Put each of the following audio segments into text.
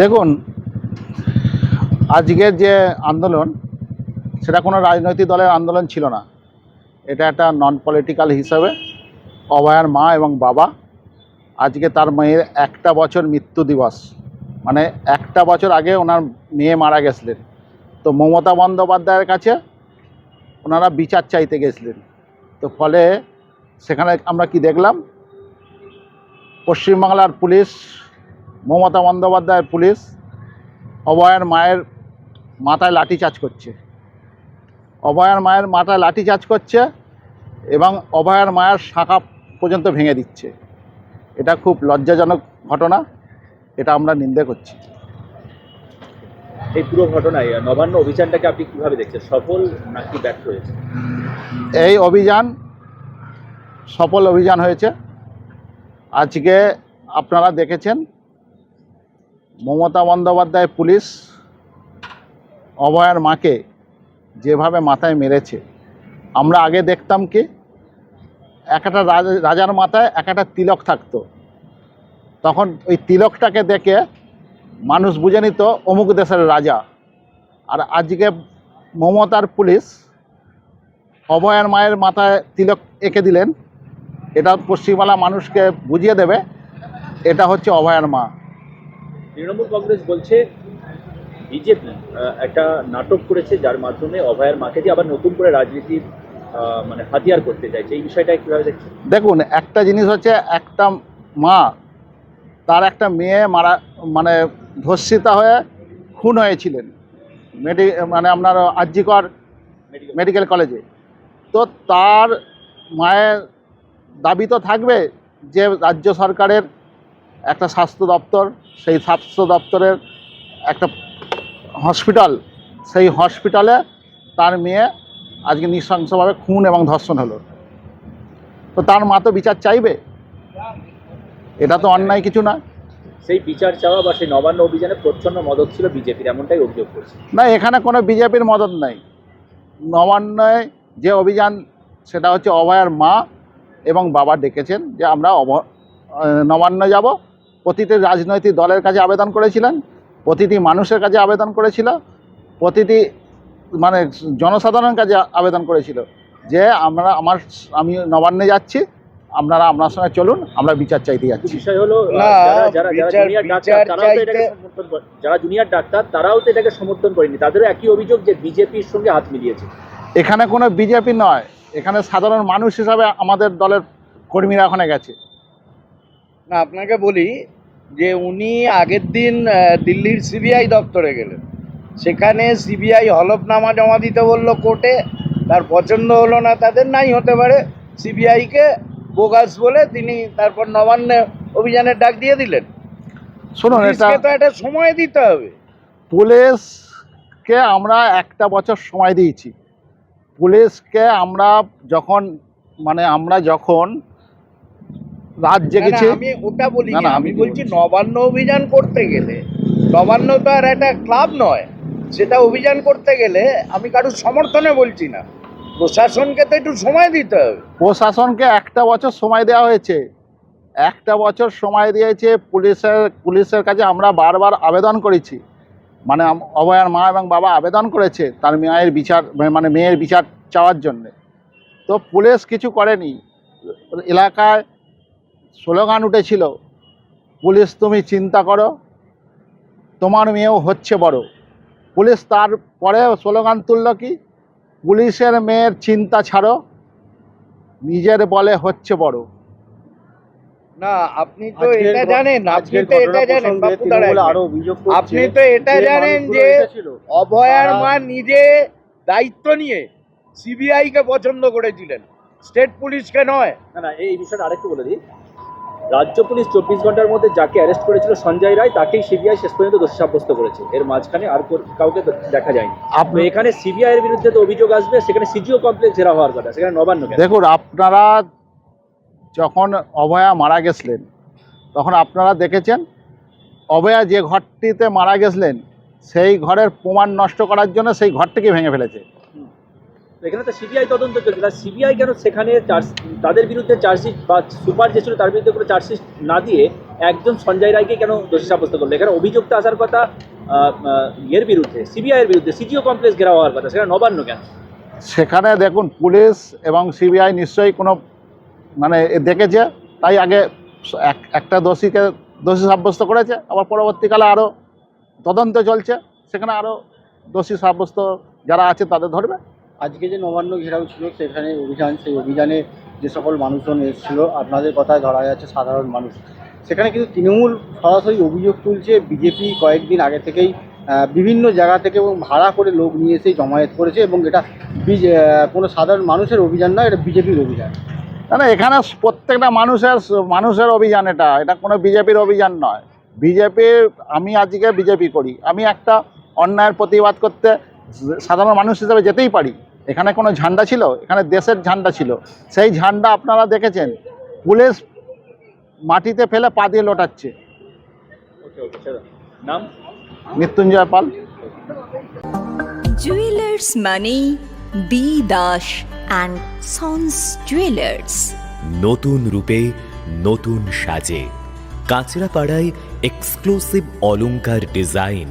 দেখুন, আজকের যে আন্দোলন, সেটা কোনো রাজনৈতিক দলের আন্দোলন ছিল না। এটা একটা নন পলিটিক্যাল হিসাবে অভয়ার মা এবং বাবা, আজকে তার মেয়ের একটা বছর মৃত্যু দিবস। মানে একটা বছর আগে ওনার মেয়ে মারা গেছিলেন। তো মমতা বন্দ্যোপাধ্যায়ের কাছে ওনারা বিচার চাইতে গেছিলেন। তো ফলে সেখানে আমরা কি দেখলাম, পশ্চিমবাংলার পুলিশ মমতা বন্দ্যোপাধ্যায়ের পুলিশ অভয়ার মায়ের মাথায় লাঠিচার্জ করছে। অভয়ার মায়ের মাথায় লাঠিচার্জ করছে এবং অভয়ার মায়ের শাখা পর্যন্ত ভেঙে দিচ্ছে। এটা খুব লজ্জাজনক ঘটনা এটা আমরা নিন্দে করছি। এই পুরো ঘটনায় নবান্ন অভিযানটাকে আপনি কীভাবে দেখছেন? সফল নাকি ব্যর্থ হয়েছে? এই অভিযান সফল অভিযান হয়েছে। আজকে আপনারা দেখেছেন মমতা বন্দ্যোপাধ্যায় পুলিশ অভয়ার মাকে যেভাবে মাথায় মেরেছে। আমরা আগে দেখতাম কি একটা রাজা- রাজার মাথায় এক একটা তিলক থাকতো। তখন ওই তিলকটাকে দেখে মানুষ বুঝে নিত, অমুক দেশের রাজা। আর আজকে মমতার পুলিশ অভয়ার মায়ের মাথায় তিলক এঁকে দিলেন। এটা পশ্চিমবাংলা মানুষকে বুঝিয়ে দেবে, এটা হচ্ছে অভয়ার মা। তৃণমূল কংগ্রেস বলছে বিজেপি একটা নাটক করেছে যার মাধ্যমে অভয়ের মাকে দিয়ে আবার নতুন করে রাজনীতির মানে হাতিয়ার করতে চাইছে। এই বিষয়টা কীভাবে দেখছেন? দেখুন একটা জিনিস হচ্ছে একটা মা তার একটা মেয়ে মারা মানে ধর্ষিতা হয়ে খুন হয়েছিলেন। মেডি মানে আপনার আর্যিকর মেডিকেল কলেজে। তো তার মায়ের দাবি তো থাকবে যে রাজ্য সরকারের একটা স্বাস্থ্য দপ্তর সেই স্বাস্থ্য দপ্তরের একটা হসপিটাল সেই হসপিটালে তার মেয়ে আজকে নৃশংসভাবে খুন এবং ধর্ষণ হলো। তো তার মা তো বিচার চাইবে? এটা তো অন্যায় কিছু না সেই বিচার চাওয়া বা সেই নবান্ন অভিযানে প্রচ্ছন্ন মদত ছিল বিজেপির এমনটাই অভিযোগ করছে। না এখানে কোনো বিজেপির মদত নাই। নবান্নয় যে অভিযান সেটা হচ্ছে অভয়ার মা এবং বাবা ডেকেছেন যে আমরা অভ নবান্ন যাব। প্রতিটি রাজনৈতিক দলের কাছে আবেদন করেছিলেন প্রতিটি মানুষের কাছে আবেদন করেছিল প্রতিটি মানে জনসাধারণের কাছে আবেদন করেছিল যে আমরা আমার আমি নবান্নে যাচ্ছি আপনারা আপনার সঙ্গে চলুন আমরা বিচার চাইতে যাচ্ছি। বিষয় হলো যারা যারা যারা জুনিয়র ডাক্তার তারাও তো এটাকে সমর্থন যারা জুনিয়র ডাক্তার তারাও তো এটাকে সমর্থন করেনি। তাদেরও একই অভিযোগ যে বিজেপির সঙ্গে হাত মিলিয়েছে। এখানে কোনো বিজেপি নয় এখানে সাধারণ মানুষ হিসাবে আমাদের দলের কর্মীরা ওখানে গেছে। না আপনাকে বলি যে উনি আগের দিন দিল্লির সিবিআই দপ্তরে গেলেন। সেখানে সিবিআই হলফনামা জমা দিতে বলল কোর্টে। তার পছন্দ হলো না তাদের নাই হতে পারে। সিবিআইকে বোগাস বলে তিনি তারপর নবান্নে অভিযানের ডাক দিয়ে দিলেন। শুনুন এটা তো একটা সময় দিতে হবে। পুলিশকে আমরা একটা বছর সময় দিয়েছি। পুলিশকে আমরা যখন মানে আমরা যখন রাত না, আমি ওটা বলি না, আমি বলছি? নবান্ন অভিযান করতে গেলে নবান্ন তো আর একটা ক্লাব নয় সেটা অভিযান করতে গেলে আমি কারোর সমর্থনে বলছি না। প্রশাসনকে তো একটু সময় দিতে হবে। প্রশাসনকে একটা বছর সময় দেওয়া হয়েছে। একটা বছর সময় দিয়েছে পুলিশের পুলিশের কাছে আমরা বারবার আবেদন করেছি। মানে অভয়ার মা এবং বাবা আবেদন করেছে তার মেয়ের বিচার মানে মেয়ের বিচার চাওয়ার জন্যে। তো পুলিশ কিছু করেনি। এলাকায় স্লোগান উঠেছিল পুলিশ তুমি চিন্তা করো তোমার মেয়েও হচ্ছে বড়। পুলিশ তারপরে স্লোগান তুললো কি পুলিশের মেয়ের চিন্তা ছাড়ো নিজের বলে হচ্ছে বড়। না আপনি তো এটা জানেন আপনি তো এটা জানেন আপনি তো এটা জানেন যে অভয়ার মা নিজে দায়িত্ব নিয়ে সিবিআই কে পছন্দ করেছিলেন স্টেট পুলিশকে নয়। না না এই বিষয়টা আরেকটু বলে দিই। রাজ্য পুলিশ চব্বিশ ঘণ্টার মধ্যে যাকে অ্যারেস্ট করেছিল সঞ্জয় রায় তাকেই সিবিআই শেষ পর্যন্ত দোষী সাব্যস্ত করেছে। এর মাঝখানে আর কাউকে দেখা যায়নি। আপনি এখানে সিবিআই এর বিরুদ্ধে তো অভিযোগ আসবে সেখানে সিজিও কমপ্লেক্স ঘেরা হওয়ার কথা সেখানে নবান্ন দেখুন আপনারা যখন অভয়া মারা গেছিলেন তখন আপনারা দেখেছেন অভয়া যে ঘরটিতে মারা গেছিলেন সেই ঘরের প্রমাণ নষ্ট করার জন্য সেই ঘরটিকে ভেঙে ফেলেছে। এখানে তো সিবিআই তদন্ত চলছে। তা সিবিআই কেন সেখানে চার্জ, তাদের বিরুদ্ধে চার্জশিট বা সুপার যে ছিল তার বিরুদ্ধে কোনো চার্জশিট না দিয়ে একজন সঞ্জয় রায়কে কেন দোষী সাব্যস্ত করল? এখানে অভিযোগটা আসার কথা ইয়ের বিরুদ্ধে সিবিআইয়ের বিরুদ্ধে, সিজিও কমপ্লেক্স ঘেরাও হওয়ার কথা, সেখানে নবান্ন কেন? সেখানে দেখুন, পুলিশ এবং সিবিআই নিশ্চয়ই কোনো মানে দেখেছে, তাই আগে এক- একটা দোষীকে দোষী সাব্যস্ত করেছে, আবার পরবর্তীকালে আরও তদন্ত চলছে, সেখানে আরও দোষী সাব্যস্ত যারা আছে তাদের ধরবে। আজকে যে নবান্ন ঘেরাও ছিল, সেখানে অভিযান, সেই অভিযানে যে সকল মানুষজন এসেছিল, আপনাদের কথায় ধরা যাচ্ছে সাধারণ মানুষ। সেখানে কিন্তু তৃণমূল সরাসরি অভিযোগ তুলছে, বিজেপি কয়েকদিন আগে থেকেই বিভিন্ন জায়গা থেকে এবং ভাড়া করে লোক নিয়ে এসেই জমায়েত করেছে এবং এটা কোনো সাধারণ মানুষের অভিযান নয়, এটা বিজেপির অভিযান। না, এখানে প্রত্যেকটা মানুষের মানুষের অভিযান এটা এটা কোনো বিজেপির অভিযান নয়। বিজেপির, আমি আজকে বিজেপি করি। আমি একটা অন্যায়ের প্রতিবাদ করতে সাধারণ মানুষ হিসেবে যেতেই পারি। এখানে কোনো ঝান্ডা ছিল? এখানে দেশের ঝান্ডা ছিল। সেই ঝান্ডা আপনারা দেখেছেন? পুলিশ মাটিতে ফেলে পা দিয়ে লোটাচ্ছে। নাম? মৃত্যুঞ্জয় পাল। জুয়েলার্স মানে B Das and sons jewellers নতুন রূপে নতুন সাজে। কাঁচরাপাড়ায় এক্সক্লুসিভ অলংকার ডিজাইন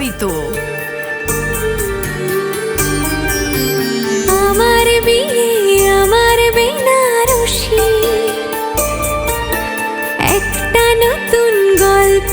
যাবি আমার বিয়ে আমার বেনারসি। একটা নতুন গল্প